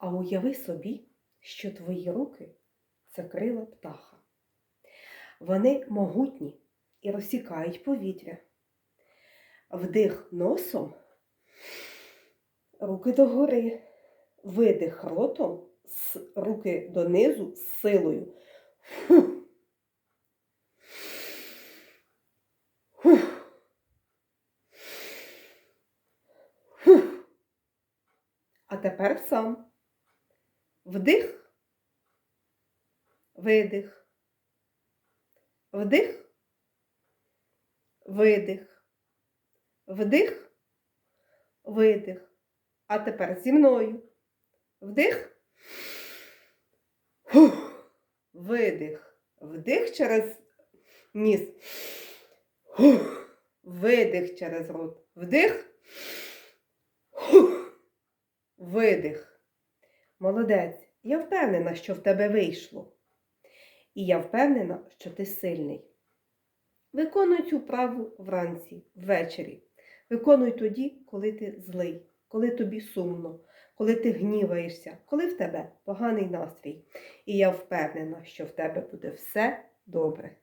А уяви собі, що твої руки це крила птаха. Вони могутні і розсікають повітря. Вдих носом, руки догори, видих ротом, руки донизу з силою. Фух. Фух. Фух. А тепер сам. Вдих, видих, вдих, видих, вдих, видих. А тепер зі мною. Вдих, Фух. видих, вдих через ніс, Фух. видих через рот, вдих, Фух. видих. Молодець, я впевнена, що в тебе вийшло. І я впевнена, що ти сильний. Виконуй цю вправу вранці, ввечері. Виконуй тоді, коли ти злий, коли тобі сумно, коли ти гніваєшся, коли в тебе поганий настрій. І я впевнена, що в тебе буде все добре.